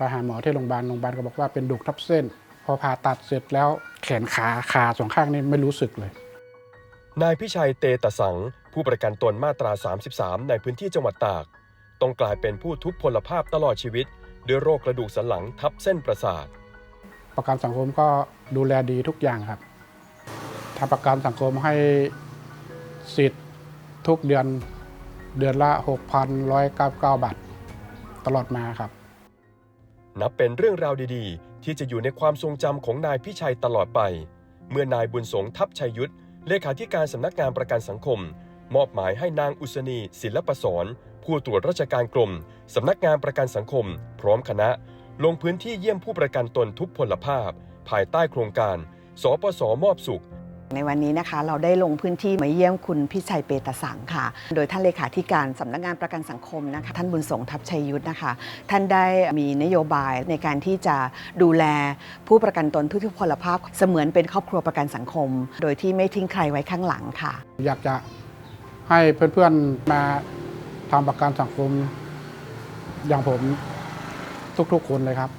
ไปหาหมอที่โรงพยาบาลโรงพยาบาลก็บอกว่าเป็นดุกทับเส้น พอผ่าตัดเสร็จแล้วแขนขาขาสองข้างนี่ไม่รู้สึกเลย นายพิชัยเตตะสัง ผู้ประกันตนมาตรา 33 ในพื้นที่จังหวัดตาก ต้องกลายเป็นผู้ทุพพลภาพตลอดชีวิต ด้วยโรคกระดูกสันหลังทับเส้นประสาท ประกันสังคมก็ดูแลดีทุกอย่างครับทางประกันสังคมให้สิทธิ์ทุกเดือนเดือนละ 6,199 บาท ตลอดมาครับ นับเป็นเรื่องราวดีๆ ที่จะอยู่ในความทรงจำของนายพิชัยตลอดไป เมื่อนายบุญสงทัพชัยยุทธเลขาธิการสำนักงานประกันสังคม มอบหมายให้นางอุศนี ศิลปศรผู้ตรวจราชการกรมสำนักงานประกันสังคม พร้อมคณะ ลงพื้นที่เยี่ยมผู้ประกันตนทุกพลภาพ ภายใต้โครงการ สปสมอบสุข ในวันนี้นะคะ เราได้ลงพื้นที่มาเยี่ยมคุณพิชัยเปตสังค่ะ โดยท่านเลขาธิการสำนักงานประกันสังคมนะคะ ท่านบุญสงทัพชัยยุทธนะคะ ท่านได้มีนโยบายในการที่จะดูแลผู้ประกันตนทุกทุพลภาพ เสมือนเป็นครอบครัวประกันสังคม โดยที่ไม่ทิ้งใครไว้ข้างหลังค่ะ อยากจะให้เพื่อนๆมาทำประกันสังคม อย่างผมทุกๆคนเลยครับ